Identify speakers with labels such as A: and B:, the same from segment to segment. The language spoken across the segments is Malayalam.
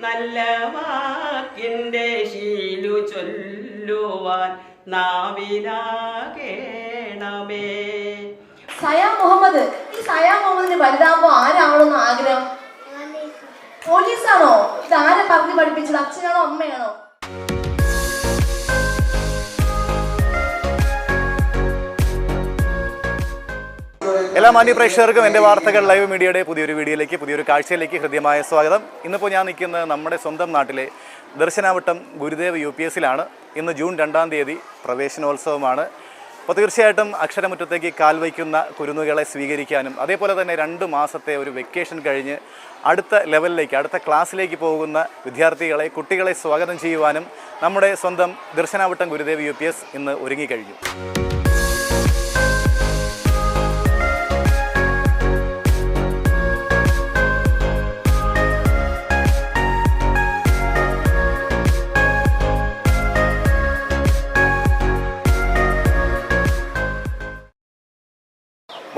A: നല്ല വാക്കിന്റെ ശീലു ചൊല്ലുവാൻ നാവിലാകേണമേ.
B: സയാ മുഹമ്മദ് ഈ സയാ മുഹമ്മദിന് വലുതാകുമ്പോ ആരാവണമെന്ന് ആഗ്രഹം? പോലീസാണോ? ഇത് ആരെ പറഞ്ഞു പഠിപ്പിച്ചത്? അച്ഛനാണോ അമ്മയാണോ?
C: എല്ലാ മാന്യ പ്രേക്ഷകർക്കും എന്റെ വാർത്തകൾ ലൈവ് മീഡിയയുടെ പുതിയൊരു വീഡിയോയിലേക്ക് പുതിയൊരു കാഴ്ചയിലേക്ക് ഹൃദ്യമായ സ്വാഗതം. ഇന്നിപ്പോൾ ഞാൻ നിൽക്കുന്നത് നമ്മുടെ സ്വന്തം നാട്ടിലെ ദർശനാവട്ടം ഗുരുദേവ് യു പി എസിലാണ് ഇന്ന് ജൂൺ രണ്ടാം തീയതി പ്രവേശനോത്സവമാണ്. അപ്പോൾ തീർച്ചയായിട്ടും അക്ഷരമുറ്റത്തേക്ക് കാൽ വയ്ക്കുന്ന കുരുന്നുകളെ സ്വീകരിക്കാനും അതേപോലെ തന്നെ രണ്ട് മാസത്തെ ഒരു വെക്കേഷൻ കഴിഞ്ഞ് അടുത്ത ലെവലിലേക്ക് അടുത്ത ക്ലാസ്സിലേക്ക് പോകുന്ന വിദ്യാർത്ഥികളെ കുട്ടികളെ സ്വാഗതം ചെയ്യുവാനും നമ്മുടെ സ്വന്തം Darsanavattam Gurudev U P S ഇന്ന് ഒരുങ്ങിക്കഴിഞ്ഞു.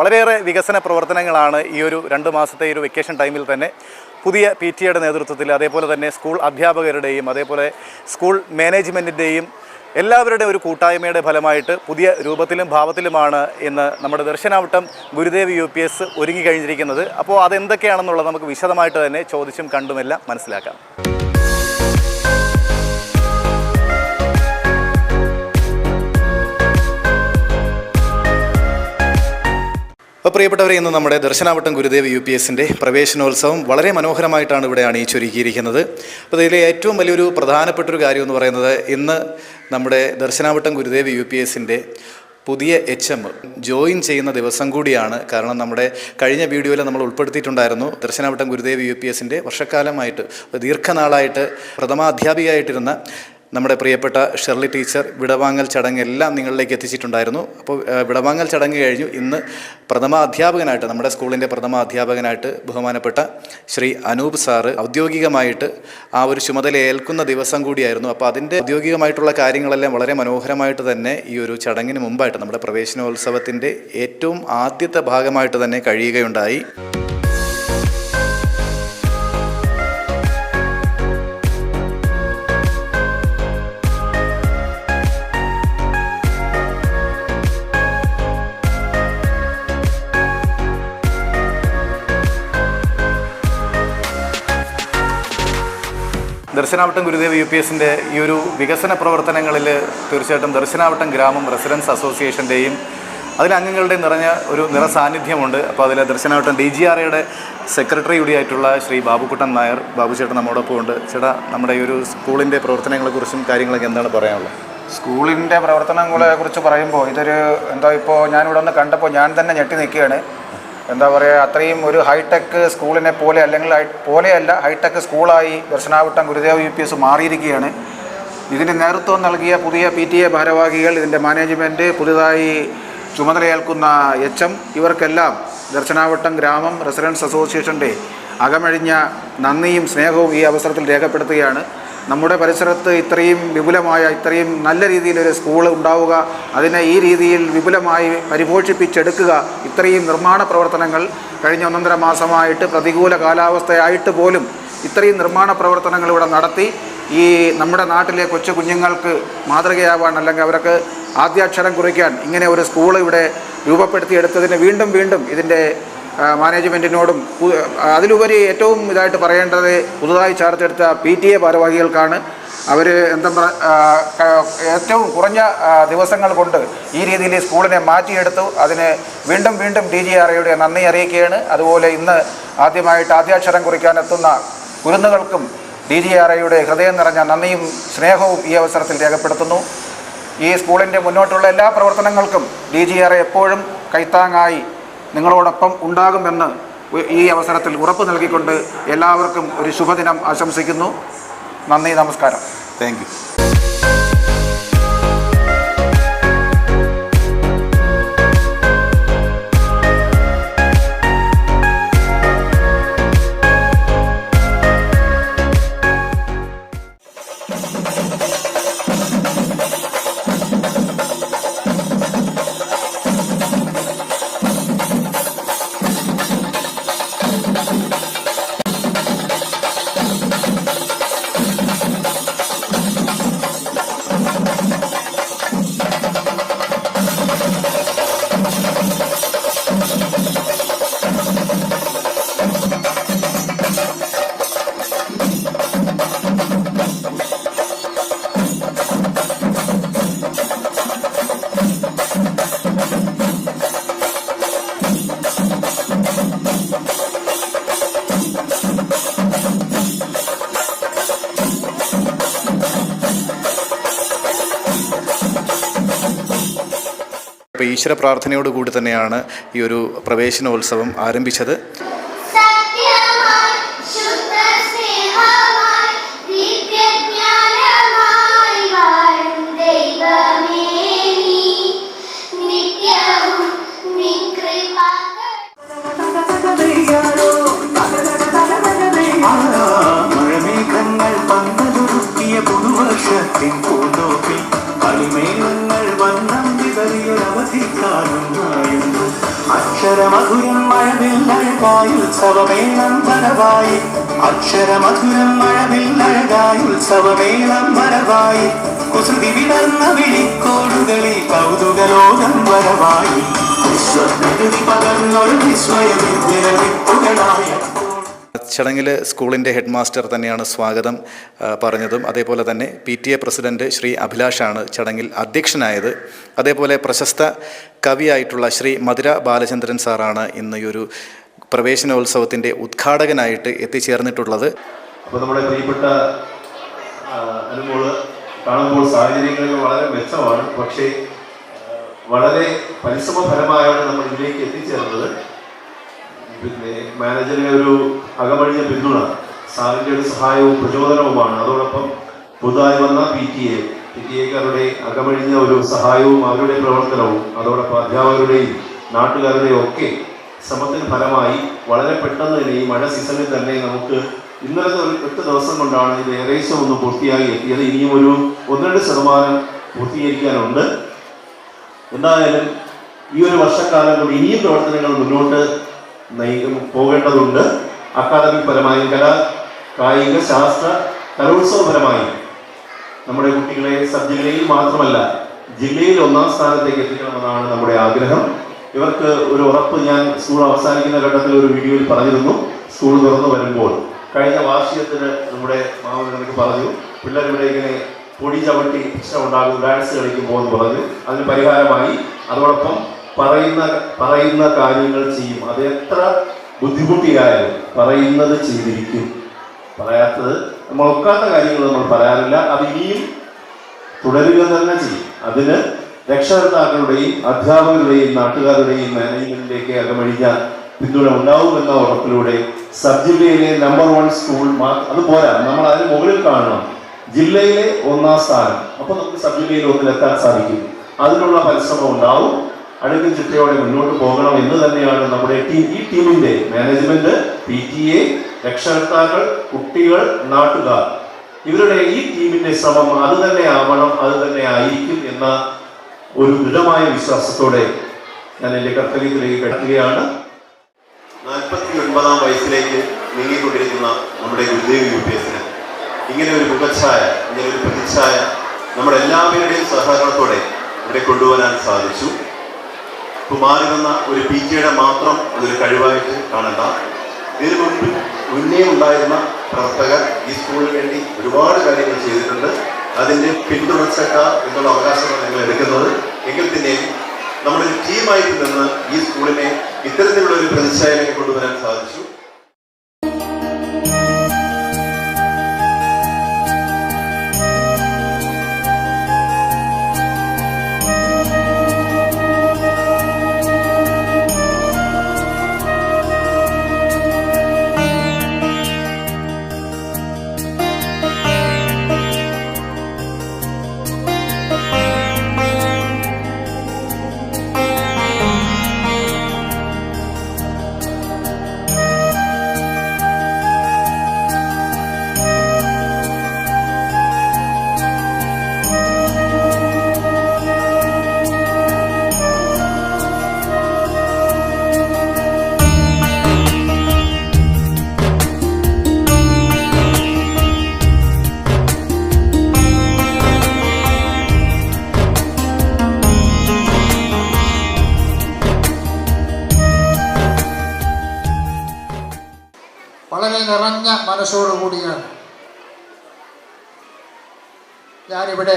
C: വളരെയേറെ വികസന പ്രവർത്തനങ്ങളാണ് ഈ ഒരു രണ്ട് മാസത്തെ ഒരു വെക്കേഷൻ ടൈമിൽ തന്നെ പുതിയ പി ടി എയുടെ നേതൃത്വത്തിൽ അതേപോലെ തന്നെ സ്കൂൾ അധ്യാപകരുടെയും അതേപോലെ സ്കൂൾ മാനേജ്മെന്റിന്റെയും എല്ലാവരുടെ ഒരു കൂട്ടായ്മയുടെ ഫലമായിട്ട് പുതിയ രൂപത്തിലും ഭാവത്തിലുമാണ് ഇന്ന് നമ്മുടെ Darsanavattam Gurudev U P S ഒരുങ്ങിക്കഴിഞ്ഞിരിക്കുന്നത് അപ്പോൾ അതെന്തൊക്കെയാണെന്നുള്ളത് നമുക്ക് വിശദമായിട്ട് തന്നെ ചോദിച്ചും കണ്ടുമെല്ലാം മനസ്സിലാക്കാം. പ്രിയപ്പെട്ടവരെ ഇന്ന് നമ്മുടെ ദർശനാവട്ടം ഗുരുദേവ് യു പി എസിന്റെ പ്രവേശനോത്സവം വളരെ മനോഹരമായിട്ടാണ് ഇവിടെ അണിയിച്ചൊരുക്കിയിരിക്കുന്നത്. അപ്പോൾ ഇതിലെ ഏറ്റവും വലിയൊരു പ്രധാനപ്പെട്ടൊരു കാര്യം എന്ന് പറയുന്നത് ഇന്ന് നമ്മുടെ ദർശനാവട്ടം ഗുരുദേവ് യു പി എസിന്റെ പുതിയ എച്ച് എം ജോയിൻ ചെയ്യുന്ന ദിവസം കൂടിയാണ്. കാരണം നമ്മുടെ കഴിഞ്ഞ വീഡിയോയിൽ നമ്മൾ ഉൾപ്പെടുത്തിയിട്ടുണ്ടായിരുന്നു ദർശനാവട്ടം ഗുരുദേവ് യു പി എസിന്റെ വർഷക്കാലമായിട്ട് ദീർഘനാളായിട്ട് പ്രഥമാധ്യാപികയായിട്ടിരുന്ന നമ്മുടെ പ്രിയപ്പെട്ട ഷെർലി ടീച്ചർ വിടവാങ്ങൽ ചടങ്ങ് എല്ലാം നിങ്ങളിലേക്ക് എത്തിച്ചിട്ടുണ്ടായിരുന്നു. അപ്പോൾ വിടവാങ്ങൽ ചടങ്ങ് കഴിഞ്ഞു. ഇന്ന് പ്രഥമ അധ്യാപകനായിട്ട് നമ്മുടെ സ്കൂളിന്റെ പ്രഥമ അധ്യാപകനായിട്ട് ബഹുമാനപ്പെട്ട ശ്രീ അനൂപ് സാറ് ഔദ്യോഗികമായിട്ട് ആ ഒരു ചുമതല ഏൽക്കുന്ന ദിവസം കൂടിയായിരുന്നു. അപ്പോൾ അതിന്റെ ഔദ്യോഗികമായിട്ടുള്ള കാര്യങ്ങളെല്ലാം വളരെ മനോഹരമായിട്ട് തന്നെ ഈ ഒരു ചടങ്ങിന് മുമ്പായിട്ട് നമ്മുടെ പ്രവേശനോത്സവത്തിന്റെ ഏറ്റവും ആദ്യത്തെ ഭാഗമായിട്ട് തന്നെ കഴിയുകയുണ്ടായി. ദർശനാവട്ടം ഗുരുദേവ് യു പി എസിന്റെ ഈ ഒരു വികസന പ്രവർത്തനങ്ങളിൽ തീർച്ചയായിട്ടും ദർശനാവട്ടം ഗ്രാമം റെസിഡൻസ് അസോസിയേഷന്റെയും അതിൽ അംഗങ്ങളുടെ നിറഞ്ഞ ഒരു നിറ സാന്നിധ്യമുണ്ട്. അപ്പോൾ അതിൽ ദർശനാവട്ടം ഡി ജി ആർ എയുടെ സെക്രട്ടറി കൂടിയായിട്ടുള്ള ശ്രീ ബാബുക്കുട്ടൻ നായർ ബാബു ചേട്ടൻ നമ്മോടൊപ്പം ഉണ്ട്. ചേട്ടാ നമ്മുടെ ഈ ഒരു സ്കൂളിന്റെ പ്രവർത്തനങ്ങളെക്കുറിച്ചും കാര്യങ്ങളൊക്കെ എന്താണ് പറയാനുള്ളത്?
D: സ്കൂളിന്റെ പ്രവർത്തനങ്ങളെ കുറിച്ച് പറയുമ്പോൾ ഇതൊരു എന്താ ഇപ്പോൾ ഞാനിവിടെ ഒന്ന് കണ്ടപ്പോൾ ഞാൻ തന്നെ ഞെട്ടി നിൽക്കുകയാണ്. എന്താ പറയുക അത്രയും ഒരു ഹൈടെക് സ്കൂളിനെ പോലെ അല്ലെങ്കിൽ പോലെയല്ല hi tech സ്കൂളായി Darsanavattam Gurudev U P S മാറിയിരിക്കുകയാണ്. ഇതിന് നേതൃത്വം നൽകിയ പുതിയ പി ടി എ ഭാരവാഹികൾ ഇതിന്റെ മാനേജ്മെന്റ് പുതുതായി ചുമതലയേൽക്കുന്ന എച്ച് എം ഇവർക്കെല്ലാം ദർശനാവട്ടം ഗ്രാമം റെസിഡൻസ് അസോസിയേഷന്റെ അകമഴിഞ്ഞ നന്ദിയും സ്നേഹവും ഈ അവസരത്തിൽ രേഖപ്പെടുത്തുകയാണ്. നമ്മുടെ പരിസരത്ത് ഇത്രയും വിപുലമായ ഇത്രയും നല്ല രീതിയിലൊരു സ്കൂൾ ഉണ്ടാവുക അതിനെ ഈ രീതിയിൽ വിപുലമായി പരിപോഷിപ്പിച്ചെടുക്കുക ഇത്രയും നിർമ്മാണ പ്രവർത്തനങ്ങൾ കഴിഞ്ഞ ഒന്നൊന്നര മാസമായിട്ട് പ്രതികൂല കാലാവസ്ഥയായിട്ട് പോലും ഇത്രയും നിർമ്മാണ പ്രവർത്തനങ്ങൾ ഇവിടെ നടത്തി ഈ നമ്മുടെ നാട്ടിലെ കൊച്ചു കുഞ്ഞുങ്ങൾക്ക് മാതൃകയാവാൻ അല്ലെങ്കിൽ അവർക്ക് ആദ്യാക്ഷരം കുറിക്കാൻ ഇങ്ങനെ ഒരു സ്കൂൾ ഇവിടെ രൂപപ്പെടുത്തിയെടുത്തതിന് വീണ്ടും വീണ്ടും ഇതിന്റെ മാനേജ്മെന്റിനോടും അതിലുപരി ഏറ്റവും ഇതായിട്ട് പറയേണ്ടത് പുതുതായി ചേർത്തെടുത്ത പി ടി എ ഭാരവാഹികൾക്കാണ്. അവർ എന്താ ഏറ്റവും കുറഞ്ഞ ദിവസങ്ങൾ കൊണ്ട് ഈ രീതിയിൽ സ്കൂളിനെ മാറ്റിയെടുത്തു. അതിന് വീണ്ടും വീണ്ടും ഡി ജി ആർഐയുടെ നന്ദി അറിയിക്കുകയാണ്. അതുപോലെ ഇന്ന് ആദ്യമായിട്ട് ആദ്യാക്ഷരം കുറിക്കാനെത്തുന്ന കുരുന്നുകൾക്കും ഡി ജി ആർഐയുടെ ഹൃദയം നിറഞ്ഞ നന്ദിയും സ്നേഹവും ഈ അവസരത്തിൽ രേഖപ്പെടുത്തുന്നു. ഈ സ്കൂളിന്റെ മുന്നോട്ടുള്ള എല്ലാ പ്രവർത്തനങ്ങൾക്കും ഡി ജി ആർ എപ്പോഴും കൈത്താങ്ങായി നിങ്ങളോടൊപ്പം ഉണ്ടാകുമെന്ന് ഈ അവസരത്തിൽ ഉറപ്പ് നൽകിക്കൊണ്ട് എല്ലാവർക്കും ഒരു ശുഭദിനം ആശംസിക്കുന്നു. നന്ദി നമസ്കാരം.
C: താങ്ക് ഈശ്വര പ്രാർത്ഥനയോടുകൂടി തന്നെയാണ് ഈ ഒരു പ്രവേശനോത്സവം ആരംഭിച്ചത്.
E: അക്ഷരമധുരം മഴവില്ലഴകായി ഉത്സവമേളം വരവായി കുസൃതി വിടർന്ന വിളിക്കോടുകളിൽ കൗതുകലോകം വരവായി. വിശ്വപ്രകൃതി പകർന്നൊരു വിസ്മയ വിദ്യകളായപ്പോൾ
C: ചടങ്ങിൽ സ്കൂളിന്റെ ഹെഡ് മാസ്റ്റർ തന്നെയാണ് സ്വാഗതം പറഞ്ഞതും. അതേപോലെ തന്നെ P T A president Shri അഭിലാഷാണ് ചടങ്ങിൽ അധ്യക്ഷനായത്. അതേപോലെ പ്രശസ്ത കവിയായിട്ടുള്ള ശ്രീ മധുര ബാലചന്ദ്രൻ സാറാണ് ഇന്ന് ഈ ഒരു പ്രവേശനോത്സവത്തിന്റെ ഉദ്ഘാടകനായിട്ട് എത്തിച്ചേർന്നിട്ടുള്ളത്
F: അപ്പോൾ നമ്മുടെ പ്രിയപ്പെട്ട അനുമോൾ കാണുമ്പോൾ സാഹചര്യങ്ങൾ വളരെ മെച്ചമാണ്. പക്ഷേ വളരെ വളരെ പരിശ്രമഫലമായാണ് നമ്മൾ ഇതിലേക്ക് എത്തിച്ചേർന്നത്. പിന്നെ മാനേജറിന്റെ ഒരു അകമഴിഞ്ഞ പിന്തുണ സാറിന്റെ ഒരു സഹായവും പ്രചോദനവുമാണ്. അതോടൊപ്പം പുതുതായി വന്ന P T A P T എക്കാരുടെ അകമഴിഞ്ഞ ഒരു സഹായവും അവരുടെ പ്രവർത്തനവും അതോടൊപ്പം അധ്യാപകരുടെയും നാട്ടുകാരുടെയും ഒക്കെ ശ്രമത്തിന് ഫലമായി വളരെ പെട്ടെന്ന് തന്നെ ഈ മഴ സീസണിൽ തന്നെ നമുക്ക് ഇന്നലത്തെ ഒരു എട്ട് ദിവസം കൊണ്ടാണ് ഇത് ഏകദേശം ഒന്ന് പൂർത്തിയായി എത്തിയത്. ഇനിയും ഒരു ഒന്ന് രണ്ട് ശതമാനം പൂർത്തീകരിക്കാനുണ്ട്. എന്തായാലും ഈ ഒരു വർഷക്കാലം കൊണ്ട് ഇനിയും പ്രവർത്തനങ്ങൾ മുന്നോട്ട് പോകേണ്ടതുണ്ട്. അക്കാദമിക് പരമായും കല കായിക ശാസ്ത്ര കലോത്സവപരമായും നമ്മുടെ കുട്ടികളെ സബ് മാത്രമല്ല ജില്ലയിൽ ഒന്നാം സ്ഥാനത്തേക്ക് എത്തിക്കണമെന്നാണ് നമ്മുടെ ആഗ്രഹം. ഇവർക്ക് ഒരു ഉറപ്പ് ഞാൻ സ്കൂൾ അവസാനിക്കുന്ന ഘട്ടത്തിൽ ഒരു വീഡിയോയിൽ പറഞ്ഞിരുന്നു. സ്കൂൾ തുറന്നു വരുമ്പോൾ കഴിഞ്ഞ വാർഷികത്തിന് നമ്മുടെ മാമൻ പറഞ്ഞു പിള്ളേർ ഇവിടെ ഇങ്ങനെ പൊടി ചവിട്ടി പ്രശ്നം ഉണ്ടാകും ഡാൻസ് കളിക്കുമ്പോൾ എന്ന് പറഞ്ഞു. അതിന് പരിഹാരമായി അതോടൊപ്പം പറയുന്ന പറയുന്ന കാര്യങ്ങൾ ചെയ്യും. അത് എത്ര ബുദ്ധിമുട്ടിയായാലും പറയുന്നത് ചെയ്തിരിക്കും. പറയാത്തത് നമ്മൾ ഒക്കാത്ത കാര്യങ്ങൾ നമ്മൾ പറയാറില്ല. അത് ഇനിയും തുടരുക തന്നെ ചെയ്യും. അതിന് രക്ഷകർത്താക്കളുടെയും അധ്യാപകരുടെയും നാട്ടുകാരുടെയും മാനേജ്മെന്റിലേക്ക് അകമഴിഞ്ഞ പിന്തുണ ഉണ്ടാവുമെന്ന ഉറപ്പിലൂടെ സബ് ജില്ലയിലെ നമ്പർ വൺ സ്കൂൾ അത് പോരാ. നമ്മൾ അതിന് മുകളിൽ കാണണം. ജില്ലയിലെ ഒന്നാം സ്ഥാനം. അപ്പൊ നമുക്ക് സബ് ജില്ലയിൽ ഒന്നിലെത്താൻ സാധിക്കും. അതിനുള്ള പരിശ്രമം ഉണ്ടാവും. അഴുകും ചിട്ടയോടെ മുന്നോട്ട് പോകണം എന്ന് തന്നെയാണ് നമ്മുടെ ടീം. ഈ ടീമിന്റെ മാനേജ്മെന്റ് പി ടി എ രക്ഷകർത്താക്കൾ കുട്ടികൾ നാട്ടുകാർ. ഇവരുടെ ഈ ടീമിന്റെ ശ്രമം അത് തന്നെ ആവണം അത് തന്നെ ആയിരിക്കും എന്ന ഒരു ദൃഢമായ വിശ്വാസത്തോടെ ഞാൻ എന്റെ കർത്തവ്യത്തിലേക്ക് കിടക്കുകയാണ്. നാൽപ്പത്തി ഒൻപതാം വയസ്സിലേക്ക് നീങ്ങിക്കൊണ്ടിരിക്കുന്ന നമ്മുടെ ഗുരുദേവ് യു പി എസിന് ഇങ്ങനെ ഒരു മുഖച്ഛായ ഇങ്ങനെ ഒരു പ്രതിച്ഛായ നമ്മുടെ എല്ലാവരുടെയും സഹകരണത്തോടെ ഇവിടെ കൊണ്ടുവരാൻ സാധിച്ചു. ഇപ്പൊ മാറി വന്ന ഒരു പി ജിയുടെ മാത്രം അതൊരു കഴിവായിട്ട് കാണണ്ട. ഇതിനു മുൻപ് മുന്നേ ഉണ്ടായിരുന്ന പ്രവർത്തകർ ഈ സ്കൂളിന് വേണ്ടി ഒരുപാട് കാര്യങ്ങൾ ചെയ്തിട്ടുണ്ട്. അതിന്റെ പിന്തുണച്ചക്കാർ എന്നുള്ള അവകാശമാണ് നിങ്ങൾ എടുക്കുന്നത്. എങ്കിൽ തന്നെയും നമ്മളൊരു ടീമായിട്ട് നിന്ന് ഈ സ്കൂളിനെ ഇത്തരത്തിലുള്ള ഒരു പ്രതിച്ഛായയിലേക്ക് കൊണ്ടുവരാൻ സാധിച്ചു.
G: മനസ്സോടുകൂടിയാണ് ഞാനിവിടെ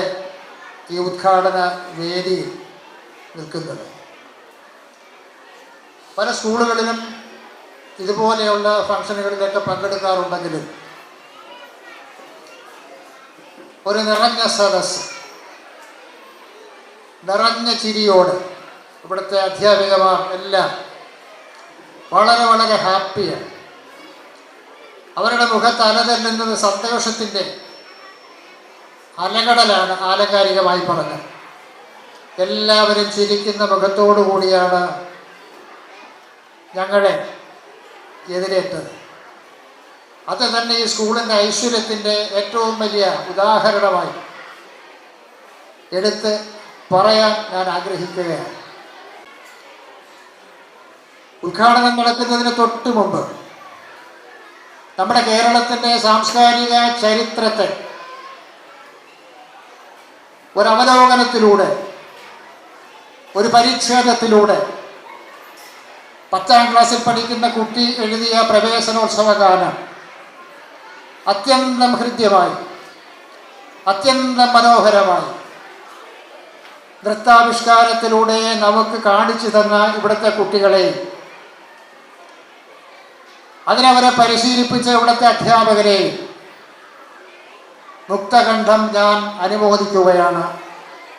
G: ഈ ഉദ്ഘാടന വേദിയിൽ നിൽക്കുന്നത്. പല സ്കൂളുകളിലും ഇതുപോലെയുള്ള ഫംഗ്ഷനുകളിലൊക്കെ പങ്കെടുക്കാറുണ്ടെങ്കിലും ഒരു നിറഞ്ഞ സദസ് നിറഞ്ഞ ചിരിയോട് ഇവിടുത്തെ അധ്യാപികമാർ എല്ലാം വളരെ വളരെ ഹാപ്പിയാണ്. അവരുടെ മുഖത്ത് അലതല്ലുന്നത് സന്തോഷത്തിന്റെ അലകടലാണ് ആലങ്കാരികമായി പറഞ്ഞത് എല്ലാവരും ചിരിക്കുന്ന മുഖത്തോടു കൂടിയാണ് ഞങ്ങളെ എതിരേറ്റത്. അത് തന്നെ ഈ സ്കൂളിന്റെ ഐശ്വര്യത്തിന്റെ ഏറ്റവും വലിയ ഉദാഹരണമായി എടുത്ത് പറയാൻ ഞാൻ ആഗ്രഹിക്കുകയാണ്. ഉദ്ഘാടനം നടക്കുന്നതിന് തൊട്ട് മുമ്പ് നമ്മുടെ കേരളത്തിന്റെ സാംസ്കാരിക ചരിത്രത്തെ ഒരവലോകനത്തിലൂടെ ഒരു പരിച്ഛേദത്തിലൂടെ പത്താം ക്ലാസ്സിൽ പഠിക്കുന്ന കുട്ടി എഴുതിയ പ്രവേശനോത്സവ ഗാനം അത്യന്തം ഹൃദ്യമായി അത്യന്തം മനോഹരമായി നൃത്താവിഷ്കാരത്തിലൂടെ നമുക്ക് കാണിച്ചു തന്ന ഇവിടുത്തെ കുട്ടികളെ അതിനവരെ പരിശീലിപ്പിച്ച ഇവിടുത്തെ അധ്യാപകരെ മുക്തകണ്ഠം ഞാൻ അനുമോദിക്കുകയാണ്.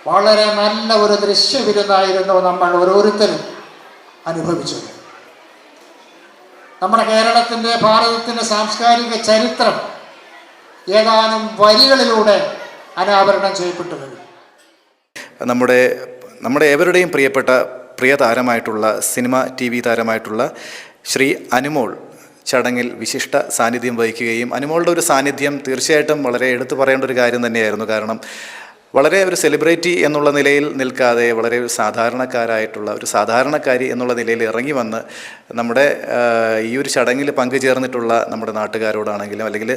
G: വളരെ നല്ല ഒരു ദൃശ്യവിരുന്നായിരുന്നു നമ്മൾ ഓരോരുത്തരും അനുഭവിച്ചത്. നമ്മുടെ കേരളത്തിന്റെ ഭാരതത്തിന്റെ സാംസ്കാരിക ചരിത്രം ഏതാനും വരികളിലൂടെ അനാവരണം ചെയ്യപ്പെട്ടു
C: നമ്മുടെ നമ്മുടെ ഏവരുടെയും പ്രിയപ്പെട്ട പ്രിയ താരമായിട്ടുള്ള സിനിമ ടി വി താരമായിട്ടുള്ള ശ്രീ അനുമോൾ ചടങ്ങിൽ വിശിഷ്ട സാന്നിധ്യം വഹിക്കുകയും അനുമോളുടെ ഒരു സാന്നിധ്യം തീർച്ചയായിട്ടും വളരെ എടുത്തു പറയേണ്ട ഒരു കാര്യം തന്നെയായിരുന്നു. കാരണം വളരെ ഒരു സെലിബ്രിറ്റി എന്നുള്ള നിലയിൽ നിൽക്കാതെ വളരെ ഒരു സാധാരണക്കാരായിട്ടുള്ള ഒരു സാധാരണക്കാരി എന്നുള്ള നിലയിൽ ഇറങ്ങി വന്ന് നമ്മുടെ ഈ ഒരു ചടങ്ങിൽ പങ്കുചേർന്നിട്ടുള്ള നമ്മുടെ നാട്ടുകാരോടാണെങ്കിലും അല്ലെങ്കിൽ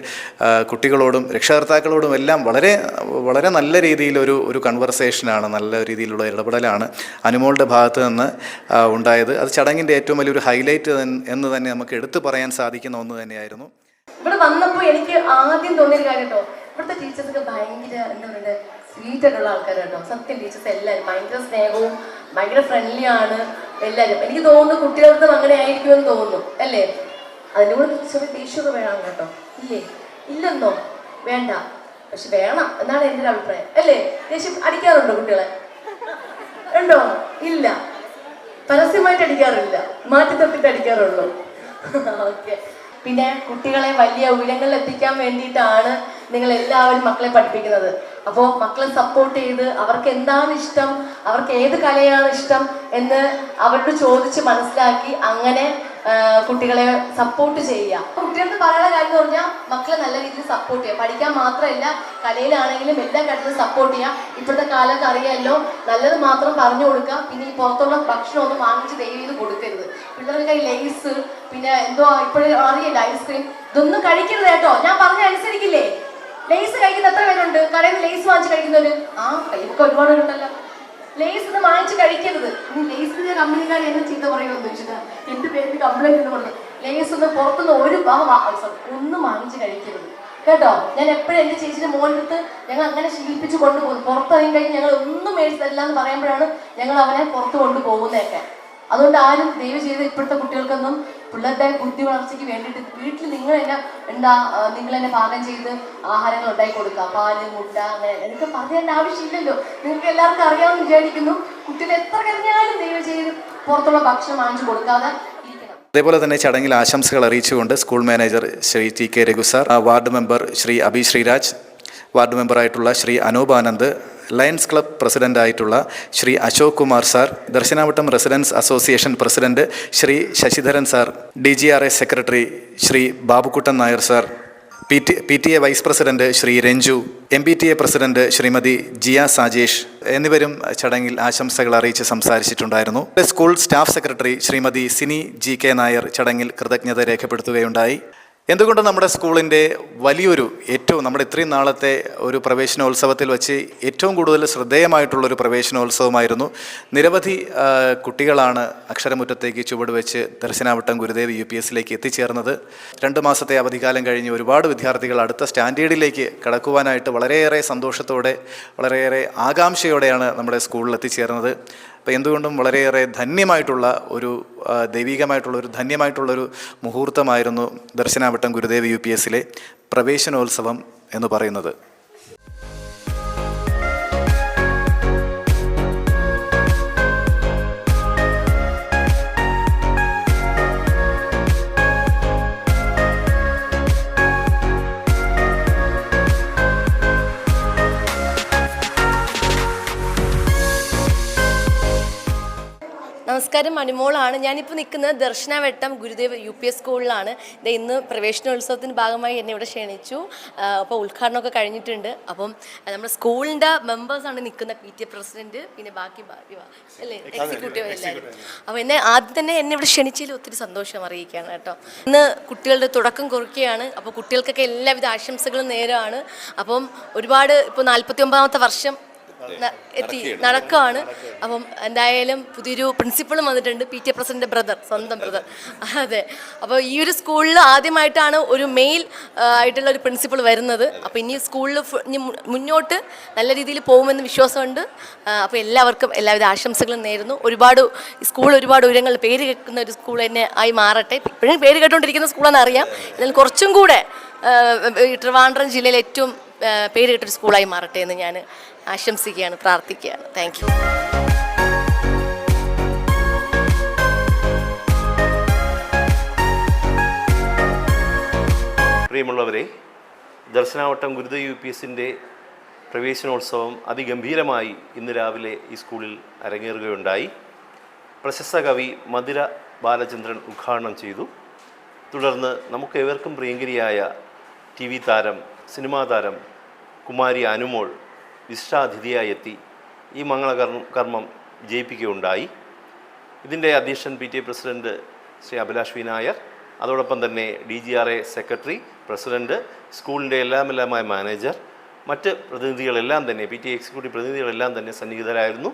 C: കുട്ടികളോടും രക്ഷകർത്താക്കളോടും എല്ലാം വളരെ വളരെ നല്ല രീതിയിലൊരു ഒരു കൺവെർസേഷനാണ് നല്ല രീതിയിലുള്ള ഇടപെടലാണ് അനുമോളുടെ ഭാഗത്ത് നിന്ന് ഉണ്ടായത്. അത് ചടങ്ങിന്റെ ഏറ്റവും വലിയൊരു ഹൈലൈറ്റ് എന്ന് തന്നെ നമുക്ക് എടുത്തു പറയാൻ സാധിക്കുന്ന ഒന്ന് തന്നെയായിരുന്നു.
B: ഇവിടെ വന്നപ്പോൾ എനിക്ക് ആദ്യം തോന്നിയ കാര്യം കേട്ടോ. ഇവിടുത്തെ ടീച്ചേഴ്സൊക്കെ ഭയങ്കര എന്താ പറയുക സ്വീറ്റ് ആയിട്ടുള്ള കേട്ടോ സത്യം ടീച്ചേഴ്സ് എല്ലാവരും ഭയങ്കര സ്നേഹവും ഭയങ്കര ഫ്രണ്ട്ലി ആണ് എല്ലാവരും എനിക്ക് തോന്നുന്നു കുട്ടികൾക്കും അങ്ങനെ ആയിരിക്കുമെന്ന് തോന്നുന്നു. അല്ലേ? അതിന്റെ കൂടെ ചെറിയ ദേഷ്യമൊക്കെ വേണം കേട്ടോ. ഇല്ലേ? ഇല്ലെന്നോ? വേണ്ട. പക്ഷെ വേണം എന്നാണ് എന്റെ ഒരു അഭിപ്രായം. അല്ലേ? ദേഷ്യം അടിക്കാറുണ്ടോ കുട്ടികളെ? ഉണ്ടോ? ഇല്ല. പരസ്യമായിട്ട് അടിക്കാറില്ല. മാറ്റി തൊട്ടിട്ട് അടിക്കാറുള്ളൂ. ഓക്കെ. പിന്നെ കുട്ടികളെ വലിയ ഉയരങ്ങളിൽ എത്തിക്കാൻ വേണ്ടിയിട്ടാണ് നിങ്ങൾ എല്ലാവരും മക്കളെ പഠിപ്പിക്കുന്നത്. അപ്പോൾ മക്കളെ സപ്പോർട്ട് ചെയ്ത് അവർക്ക് എന്താണ് ഇഷ്ടം? അവർക്ക് ഏത് കലയാണ് ഇഷ്ടം? എന്ന് അവരോട് ചോദിച്ച് മനസ്സിലാക്കി അങ്ങനെ കുട്ടികളെ സപ്പോർട്ട് ചെയ്യുക. കുട്ടികൾക്ക് പറയാനുള്ള കാര്യം എന്ന് പറഞ്ഞാൽ മക്കളെ നല്ല രീതിയിൽ സപ്പോർട്ട് ചെയ്യുക. പഠിക്കാൻ മാത്രമല്ല കലയിലാണെങ്കിലും എല്ലാ കാര്യത്തിലും സപ്പോർട്ട് ചെയ്യുക. ഇപ്പോഴത്തെ കാലത്ത് അറിയാമല്ലോ നല്ലത് മാത്രം പറഞ്ഞു കൊടുക്കുക. പിന്നെ ഈ പുറത്തുള്ള ഭക്ഷണം ഒന്നും വാങ്ങിച്ച് ദയവ് ചെയ്ത് കൊടുക്കരുത്. പിള്ളേർക്ക് ലേസ് പിന്നെ എന്തോ ഇപ്പോഴും അറിയില്ല ഐസ്ക്രീം ഇതൊന്നും കഴിക്കരുത് കേട്ടോ. ഞാൻ പറഞ്ഞ അനുസരിക്കില്ലേ? ലേസ് കഴിക്കുന്ന എത്ര പേരുണ്ട്? കടയിൽ ലേസ് വാങ്ങിച്ച് കഴിക്കുന്നവര്? ആ കയ്യിലൊക്കെ ഒരുപാട് പേരുണ്ടല്ലോ. ലേസ് ഒന്ന് വാങ്ങിച്ച് കഴിക്കരുത്. ഇനി ലേസിന്റെ കമ്പനിക്കാർ എന്നെ ചീത്ത പറയുമെന്ന് വെച്ചിട്ട് എന്റെ പേരിൽ കംപ്ലൈന്റ് പറഞ്ഞു ലേസ് ഒന്ന് പുറത്തുനിന്ന് ഒരു ഒന്നും വാങ്ങിച്ച് കഴിക്കരുത്. കേട്ടോ? ഞാൻ എപ്പോഴും എന്റെ ചേച്ചിയുടെ മോനടുത്ത് ഞങ്ങൾ അങ്ങനെ ശീലിപ്പിച്ച് കൊണ്ടുപോകുന്നു. പുറത്തിറങ്ങി കഴിഞ്ഞ് ഞങ്ങൾ ഒന്നും മേടിച്ചതല്ല എന്ന് പറയുമ്പോഴാണ് ഞങ്ങൾ അവനെ പുറത്ത് കൊണ്ടുപോകുന്നതൊക്കെ. അതുകൊണ്ട് ആരും ദയവ് ചെയ്ത് ഇപ്പോഴത്തെ കുട്ടികൾക്കൊന്നും പിള്ളേരുടെ ബുദ്ധി വളർച്ചയ്ക്ക് വേണ്ടിയിട്ട് വീട്ടിൽ നിങ്ങൾ തന്നെ എന്താ നിങ്ങൾ തന്നെ പാകം ചെയ്ത് ആഹാരങ്ങൾ ഉണ്ടാക്കി കൊടുക്കുക. പാൽ മുട്ട അങ്ങനെ എനിക്ക് പറയേണ്ട ആവശ്യമില്ലല്ലോ. നിങ്ങൾക്ക് എല്ലാവർക്കും അറിയാമെന്ന് വിചാരിക്കുന്നു. കുട്ടികൾ എത്ര കരഞ്ഞാലും ദൈവം ചെയ്ത് പുറത്തുള്ള ഭക്ഷണം വാങ്ങിച്ചു കൊടുക്കാതെ
C: അതേപോലെ തന്നെ ചടങ്ങിൽ ആശംസകൾ അറിയിച്ചുകൊണ്ട് school manager Shri T K Raghu sir ward member Shri Abi Sreeraj ward മെമ്പറായിട്ടുള്ള Shri Anoop Anand lions club പ്രസിഡന്റായിട്ടുള്ള Shri Ashok Kumar sir Darsanavattam residents association president Shri Sasidharan sir D G R A secretary Shri Babukuttan Nair sir P T P T A vice president Shri Ranju M P T A president Shrimati Jiya Sajesh എന്നിവരും ചടങ്ങിൽ ആശംസകൾ അറിയിച്ച് സംസാരിച്ചിട്ടുണ്ടായിരുന്നു. School staff secretary Shrimati Sini G K Nair ചടങ്ങിൽ കൃതജ്ഞത രേഖപ്പെടുത്തുകയുണ്ടായി. എന്തുകൊണ്ട് നമ്മുടെ സ്കൂളിന്റെ വലിയൊരു ഏറ്റവും നമ്മുടെ ഇത്രയും നാളത്തെ ഒരു പ്രവേശനോത്സവത്തിൽ വെച്ച് ഏറ്റവും കൂടുതൽ ശ്രദ്ധേയമായിട്ടുള്ളൊരു പ്രവേശനോത്സവമായിരുന്നു. നിരവധി കുട്ടികളാണ് അക്ഷരമുറ്റത്തേക്ക് ചുവട് വെച്ച് ദർശനാവട്ടം ഗുരുദേവ് യു പി എസിലേക്ക് എത്തിച്ചേർന്നത്. രണ്ട് മാസത്തെ അവധിക്കാലം കഴിഞ്ഞ് ഒരുപാട് വിദ്യാർത്ഥികൾ അടുത്ത സ്റ്റാൻഡേർഡിലേക്ക് കടക്കുവാനായിട്ട് വളരെയേറെ സന്തോഷത്തോടെ വളരെയേറെ ആകാംക്ഷയോടെയാണ് നമ്മുടെ സ്കൂളിൽ എത്തിച്ചേർന്നത്. അപ്പോൾ എന്തുകൊണ്ടും വളരെയേറെ ധന്യമായിട്ടുള്ള ഒരു ദൈവികമായിട്ടുള്ള ഒരു ധന്യമായിട്ടുള്ളൊരു മുഹൂർത്തമായിരുന്നു ദർശനാവട്ടം ഗുരുദേവ് യു പി എസിലെ പ്രവേശനോത്സവം എന്ന് പറയുന്നത്.
B: നമസ്കാരം മണിമോളാണ്. ഞാനിപ്പോൾ നിൽക്കുന്നത് Darsanavattam Gurudev U P S സ്കൂളിലാണ്. ഇന്ന് പ്രവേശനോത്സവത്തിന്റെ ഭാഗമായി എന്നെ ഇവിടെ ക്ഷണിച്ചു. അപ്പോൾ ഉദ്ഘാടനമൊക്കെ കഴിഞ്ഞിട്ടുണ്ട്. അപ്പം നമ്മുടെ സ്കൂളിന്റെ മെമ്പേഴ്സാണ് നിൽക്കുന്ന പി ടി എ പ്രസിഡന്റ് പിന്നെ ബാക്കി അല്ലേ? എക്സിക്യൂട്ടീവ് എല്ലാവരും അപ്പോൾ എന്നെ ആദ്യം തന്നെ എന്നെ ഇവിടെ ക്ഷണിച്ചതിൽ ഒത്തിരി സന്തോഷം അറിയിക്കുകയാണ് കേട്ടോ. ഇന്ന് കുട്ടികളുടെ തുടക്കം കുറിക്കുകയാണ്. അപ്പോൾ കുട്ടികൾക്കൊക്കെ എല്ലാവിധ ആശംസകളും നേരമാണ് അപ്പം ഒരുപാട് ഇപ്പോൾ നാൽപ്പത്തി ഒമ്പതാമത്തെ വർഷം എത്തി നടക്കുകയാണ് അപ്പം എന്തായാലും പുതിയൊരു പ്രിൻസിപ്പളും വന്നിട്ടുണ്ട് P T A president brother സ്വന്തം ബ്രദർ. അതെ. അപ്പോൾ ഈ ഒരു സ്കൂളിൽ ആദ്യമായിട്ടാണ് ഒരു മെയിൽ ആയിട്ടുള്ള ഒരു പ്രിൻസിപ്പൾ വരുന്നത്. അപ്പോൾ ഇനി സ്കൂളിൽ മുന്നോട്ട് നല്ല രീതിയിൽ പോകുമെന്ന് വിശ്വാസമുണ്ട്. അപ്പോൾ എല്ലാവർക്കും എല്ലാവിധ ആശംസകളും നേരുന്നു. ഒരുപാട് സ്കൂൾ ഒരുപാട് ഉയരങ്ങൾ പേര് കേൾക്കുന്ന ഒരു സ്കൂൾ തന്നെ ആയി മാറട്ടെ. ഇപ്പോഴും പേര് കേട്ടുകൊണ്ടിരിക്കുന്ന സ്കൂളാണെന്ന് അറിയാം എന്നാൽ കുറച്ചും കൂടെ ട്രിവാൻഡ്രം ജില്ലയിൽ ഏറ്റവും പേര് കേട്ടൊരു സ്കൂളായി മാറട്ടെ എന്ന് ഞാൻ ആശംസിക്കുകയാണ് പ്രാർത്ഥിക്കുകയാണ്. താങ്ക്
F: പ്രിയമുള്ളവരെ ദർശനാവട്ടം ഗുരുദ യു പി എസിന്റെ പ്രവേശനോത്സവം അതിഗംഭീരമായി ഇന്ന് രാവിലെ ഈ സ്കൂളിൽ അരങ്ങേറുകയുണ്ടായി. പ്രശസ്ത കവി മധുര ബാലചന്ദ്രൻ ഉദ്ഘാടനം ചെയ്തു. തുടർന്ന് നമുക്ക് ഏവർക്കും പ്രിയങ്കരിയായ ടി വി താരം സിനിമാ താരം കുമാരി അനുമോൾ വിശിഷ്ടാതിഥിയായി എത്തി ഈ മംഗളകർമ്മം കർമ്മം വിജയിപ്പിക്കുകയുണ്ടായി ഇതിന്റെ അധ്യക്ഷൻ P T A president Shri Abhilash V Nair അതോടൊപ്പം തന്നെ D G R A secretary president സ്കൂളിന്റെ എല്ലാമെല്ലാമായ മാനേജർ മറ്റ് പ്രതിനിധികളെല്ലാം തന്നെ പി ടി എക്സിക്യൂട്ടീവ് പ്രതിനിധികളെല്ലാം തന്നെ സന്നിഹിതരായിരുന്നു.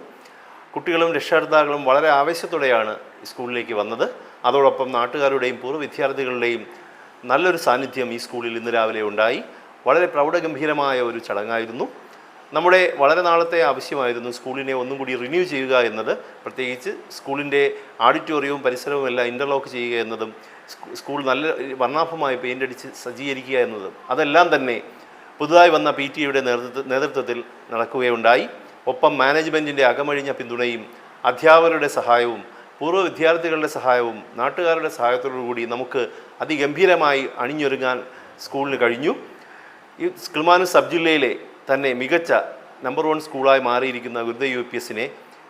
F: കുട്ടികളും രക്ഷകർത്താക്കളും വളരെ ആവേശത്തോടെയാണ് സ്കൂളിലേക്ക് വന്നത്. അതോടൊപ്പം നാട്ടുകാരുടെയും പൂർവ വിദ്യാർത്ഥികളുടെയും നല്ലൊരു സാന്നിധ്യം ഈ സ്കൂളിൽ ഇന്ന് രാവിലെ ഉണ്ടായി. വളരെ പ്രൗഢഗംഭീരമായ ഒരു ചടങ്ങായിരുന്നു. നമ്മുടെ വളരെ നാളത്തെ ആവശ്യമായിരുന്നു സ്കൂളിനെ ഒന്നും കൂടി റിന്യൂ ചെയ്യുക എന്നത്. പ്രത്യേകിച്ച് സ്കൂളിന്റെ ഓഡിറ്റോറിയവും പരിസരവും എല്ലാം ഇന്റർലോക്ക് ചെയ്യുക എന്നതും സ്കൂൾ നല്ല വർണാഭമായി പെയിന്റ് അടിച്ച് സജ്ജീകരിക്കുക എന്നതും അതെല്ലാം തന്നെ പുതുതായി വന്ന പി ടി എയുടെ നേതൃത്വത്തിൽ നടക്കുകയുണ്ടായി. ഒപ്പം മാനേജ്മെന്റിന്റെ അകമഴിഞ്ഞ പിന്തുണയും അധ്യാപകരുടെ സഹായവും പൂർവ വിദ്യാർത്ഥികളുടെ സഹായവും നാട്ടുകാരുടെ സഹായത്തോടു കൂടി നമുക്ക് അതിഗംഭീരമായി അണിഞ്ഞൊരുങ്ങാൻ സ്കൂളിന് കഴിഞ്ഞു. ഈ സ്കിൾമാനു സബ് ജില്ലയിലെ തന്നെ മികച്ച നമ്പർ വൺ സ്കൂളായി മാറിയിരിക്കുന്ന ഗുരുദ യു പി എസിനെ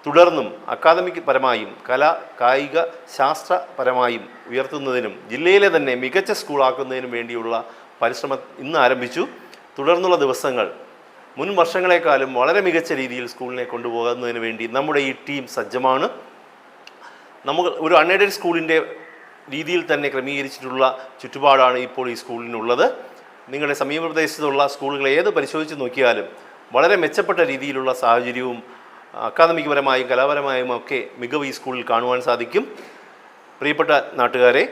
F: തുടർന്നും അക്കാദമിക് പരമായും കല കായിക ശാസ്ത്രപരമായും ഉയർത്തുന്നതിനും ജില്ലയിലെ തന്നെ മികച്ച സ്കൂളാക്കുന്നതിനും വേണ്ടിയുള്ള പരിശ്രമം ഇന്ന് ആരംഭിച്ചു. തുടർന്നുള്ള ദിവസങ്ങൾ മുൻ വർഷങ്ങളെക്കാളും വളരെ മികച്ച രീതിയിൽ സ്കൂളിനെ കൊണ്ടുപോകുന്നതിന് വേണ്ടി നമ്മുടെ ഈ ടീം സജ്ജമാണ്. നമുക്ക് ഒരു അൺഎയ്ഡഡ് സ്കൂളിന്റെ രീതിയിൽ തന്നെ ക്രമീകരിച്ചിട്ടുള്ള ചുറ്റുപാടാണ് ഇപ്പോൾ ഈ സ്കൂളിനുള്ളത് നിങ്ങളുടെ സമീപപ്രദേശത്തുള്ള സ്കൂളുകൾ ഏത് പരിശോധിച്ച് നോക്കിയാലും വളരെ മെച്ചപ്പെട്ട രീതിയിലുള്ള സാഹചര്യവും അക്കാദമികപരമായും കലാപരമായും ഒക്കെ മികവ് ഈ സ്കൂളിൽ കാണുവാൻ സാധിക്കും. പ്രിയപ്പെട്ട നാട്ടുകാരെ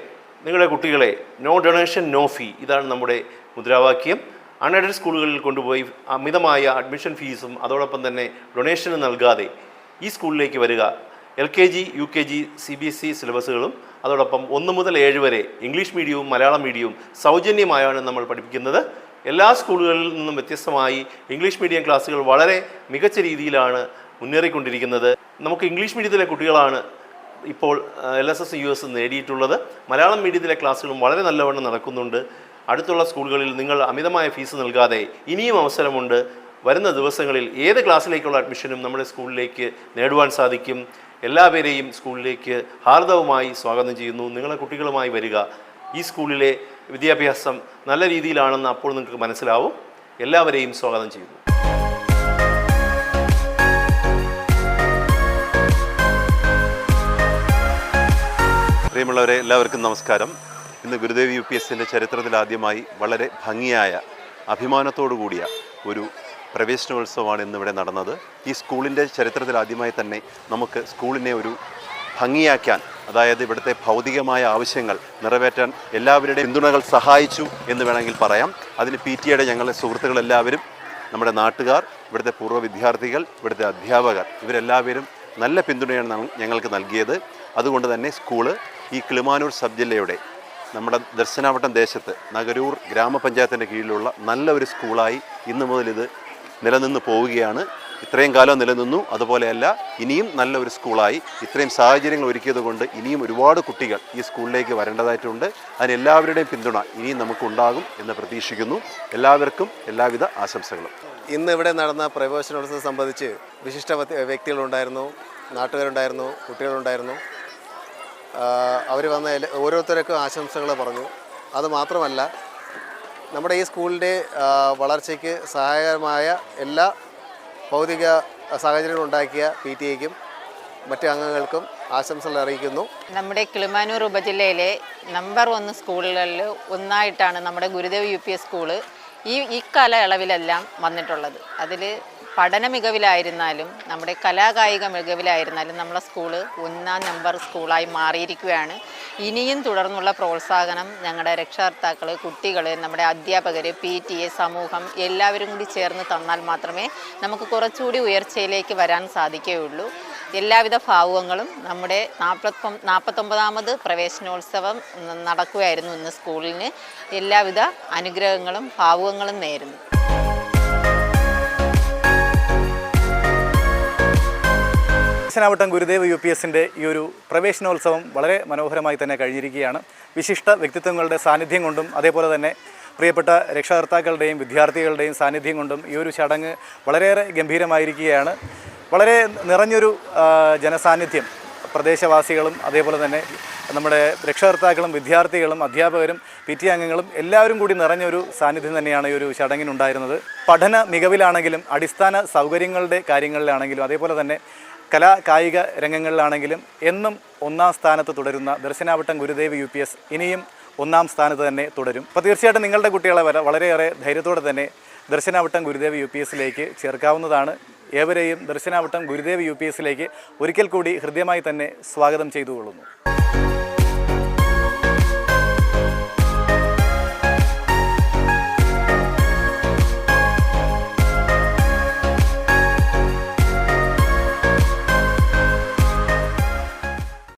F: നിങ്ങളുടെ കുട്ടികളെ നോ ഡൊണേഷൻ നോ ഫീ ഇതാണ് നമ്മുടെ മുദ്രാവാക്യം. അൺഎയ്ഡഡ് സ്കൂളുകളിൽ കൊണ്ടുപോയി അമിതമായ അഡ്മിഷൻ ഫീസും അതോടൊപ്പം തന്നെ ഡൊണേഷനും നൽകാതെ ഈ സ്കൂളിലേക്ക് വരിക L K G U K G C B S E സിലബസുകളും അതോടൊപ്പം ഒന്ന് മുതൽ ഏഴ് വരെ ഇംഗ്ലീഷ് മീഡിയവും മലയാളം മീഡിയവും സൗജന്യമായാണ് നമ്മൾ പഠിപ്പിക്കുന്നത്. എല്ലാ സ്കൂളുകളിൽ നിന്നും വ്യത്യസ്തമായി ഇംഗ്ലീഷ് മീഡിയം ക്ലാസ്സുകൾ വളരെ മികച്ച രീതിയിലാണ് മുന്നേറിക്കൊണ്ടിരിക്കുന്നത്. നമുക്ക് ഇംഗ്ലീഷ് മീഡിയത്തിലെ കുട്ടികളാണ് ഇപ്പോൾ L S S U S നേടിയിട്ടുള്ളത്. മലയാളം മീഡിയത്തിലെ ക്ലാസ്സുകളും വളരെ നല്ലവണ്ണം നടക്കുന്നുണ്ട്. അടുത്തുള്ള സ്കൂളുകളിൽ നിങ്ങൾ അമിതമായ ഫീസ് നൽകാതെ ഇനിയും അവസരമുണ്ട്. വരുന്ന ദിവസങ്ങളിൽ ഏത് ക്ലാസ്സിലേക്കുള്ള അഡ്മിഷനും നമ്മുടെ സ്കൂളിലേക്ക് നേടുവാൻ സാധിക്കും. എല്ലാവരെയും സ്കൂളിലേക്ക് ഹാർദവമായി സ്വാഗതം ചെയ്യുന്നു. നിങ്ങളെ കുട്ടികളുമായി വരിക. ഈ സ്കൂളിലെ വിദ്യാഭ്യാസം നല്ല രീതിയിലാണെന്ന് അപ്പോൾ നിങ്ങൾക്ക് മനസ്സിലാവും. എല്ലാവരെയും സ്വാഗതം ചെയ്യുന്നു.
H: പ്രിയമുള്ളവരെ എല്ലാവർക്കും നമസ്കാരം. ഇന്ന് ഗുരുദേവ് യു പി എസിന്റെ ചരിത്രത്തിൽ ആദ്യമായി വളരെ ഭംഗിയായ അഭിമാനത്തോടു കൂടിയ ഒരു പ്രവേശനോത്സവമാണ് ഇന്നിവിടെ നടന്നത്. ഈ സ്കൂളിന്റെ ചരിത്രത്തിൽ ആദ്യമായി തന്നെ നമുക്ക് സ്കൂളിനെ ഒരു ഭംഗിയാക്കാൻ അതായത് ഇവിടുത്തെ ഭൗതികമായ ആവശ്യങ്ങൾ നിറവേറ്റാൻ എല്ലാവരുടെയും പിന്തുണകൾ സഹായിച്ചു എന്ന് വേണമെങ്കിൽ പറയാം. അതിന് പി ടി എയുടെ ഞങ്ങളുടെ സുഹൃത്തുക്കളെല്ലാവരും നമ്മുടെ നാട്ടുകാർ ഇവിടുത്തെ പൂർവ വിദ്യാർത്ഥികൾ ഇവിടുത്തെ അധ്യാപകർ ഇവരെല്ലാവരും നല്ല പിന്തുണയാണ് ഞങ്ങൾക്ക് നൽകിയത്. അതുകൊണ്ട് തന്നെ സ്കൂൾ ഈ കിളിമാനൂർ സബ് ജില്ലയുടെ നമ്മുടെ ദർശനാവട്ടം ദേശത്ത് നഗരൂർ ഗ്രാമപഞ്ചായത്തിന്റെ കീഴിലുള്ള നല്ലൊരു സ്കൂളായി ഇന്ന് മുതൽ ഇത് നിലനിന്ന് പോവുകയാണ്. ഇത്രയും കാലം നിലനിന്നു. അതുപോലെയല്ല ഇനിയും നല്ലൊരു സ്കൂളായി. ഇത്രയും സാഹചര്യങ്ങൾ ഒരുക്കിയതുകൊണ്ട് ഇനിയും ഒരുപാട് കുട്ടികൾ ഈ സ്കൂളിലേക്ക് വരേണ്ടതായിട്ടുണ്ട്. അതിന് എല്ലാവരുടെയും പിന്തുണ ഇനിയും നമുക്കുണ്ടാകും എന്ന് പ്രതീക്ഷിക്കുന്നു. എല്ലാവർക്കും എല്ലാവിധ ആശംസകളും.
I: ഇന്ന് ഇവിടെ നടന്ന പ്രവേശനോത്സവം സംബന്ധിച്ച് വിശിഷ്ട വ്യക്തികളുണ്ടായിരുന്നു. നാട്ടുകാരുണ്ടായിരുന്നു. കുട്ടികളുണ്ടായിരുന്നു. അവർ വന്ന ഓരോരുത്തർക്കും ആശംസകൾ പറഞ്ഞു. അത് മാത്രമല്ല നമ്മുടെ ഈ സ്കൂളിന്റെ വളർച്ചയ്ക്ക് സഹായകരമായ എല്ലാ ഭൗതിക സാഹചര്യങ്ങളും ഉണ്ടാക്കിയ പി ടി എക്കും മറ്റ് അംഗങ്ങൾക്കും ആശംസകൾ അറിയിക്കുന്നു.
J: നമ്മുടെ കിളിമാനൂർ ഉപജില്ലയിലെ നമ്പർ ഒന്ന് സ്കൂളുകളിൽ ഒന്നായിട്ടാണ് നമ്മുടെ Gurudev U P S school ഈ ഈ കാലയളവിലെല്ലാം വന്നിട്ടുള്ളത്. അതിൽ പഠന മികവിലായിരുന്നാലും നമ്മുടെ കലാകായിക മികവിലായിരുന്നാലും നമ്മളെ സ്കൂൾ ഒന്നാം നമ്പർ സ്കൂളായി മാറിയിരിക്കുകയാണ്. ഇനിയും തുടർന്നുള്ള പ്രോത്സാഹനം ഞങ്ങളുടെ രക്ഷകർത്താക്കൾ കുട്ടികൾ നമ്മുടെ അധ്യാപകർ പി ടി എ സമൂഹം എല്ലാവരും കൂടി ചേർന്ന് തന്നാൽ മാത്രമേ നമുക്ക് കുറച്ചുകൂടി ഉയർച്ചയിലേക്ക് വരാൻ സാധിക്കുകയുള്ളൂ. എല്ലാവിധ ഭാവുകങ്ങളും നമ്മുടെ നാൽപ്പത്തൊ നാൽപ്പത്തൊമ്പതാമത് പ്രവേശനോത്സവം നടക്കുകയായിരുന്നു ഇന്ന് സ്കൂളിന്. എല്ലാവിധ അനുഗ്രഹങ്ങളും ഭാവുകങ്ങളും നേരുന്നു.
C: ദർശനാവട്ടം ഗുരുദേവ് യു പി എസിന്റെ ഈ ഒരു പ്രവേശനോത്സവം വളരെ മനോഹരമായി തന്നെ കഴിഞ്ഞിരിക്കുകയാണ്. വിശിഷ്ട വ്യക്തിത്വങ്ങളുടെ സാന്നിധ്യം കൊണ്ടും അതേപോലെ തന്നെ പ്രിയപ്പെട്ട രക്ഷകർത്താക്കളുടെയും വിദ്യാർത്ഥികളുടെയും സാന്നിധ്യം കൊണ്ടും ഈ ഒരു ചടങ്ങ് വളരെയേറെ ഗംഭീരമായിരിക്കുകയാണ്. വളരെ നിറഞ്ഞൊരു ജനസാന്നിധ്യം പ്രദേശവാസികളും അതേപോലെ തന്നെ നമ്മുടെ രക്ഷകർത്താക്കളും വിദ്യാർത്ഥികളും അധ്യാപകരും പി ടി അംഗങ്ങളും എല്ലാവരും കൂടി നിറഞ്ഞൊരു സാന്നിധ്യം തന്നെയാണ് ഈ ഒരു ചടങ്ങിനുണ്ടായിരുന്നത്. പഠന മികവിലാണെങ്കിലും അടിസ്ഥാന സൗകര്യങ്ങളുടെ കാര്യങ്ങളിലാണെങ്കിലും അതേപോലെ തന്നെ കലാ കായിക രംഗങ്ങളിലാണെങ്കിലും എന്നും ഒന്നാം സ്ഥാനത്ത് തുടരുന്ന ദർശനാവട്ടം ഗുരുദേവ് യു ഇനിയും ഒന്നാം സ്ഥാനത്ത് തന്നെ തുടരും. അപ്പോൾ തീർച്ചയായിട്ടും നിങ്ങളുടെ കുട്ടികളെ വരെ വളരെയേറെ ധൈര്യത്തോടെ തന്നെ ദർശനാവട്ടം ഗുരുദേവ് യു പി എസിലേക്ക് ചേർക്കാവുന്നതാണ്. ഏവരെയും ദർശനാവട്ടം ഗുരുദേവ് യു പി എസിലേക്ക് ഒരിക്കൽ കൂടി ഹൃദ്യമായി തന്നെ സ്വാഗതം ചെയ്തുകൊള്ളുന്നു.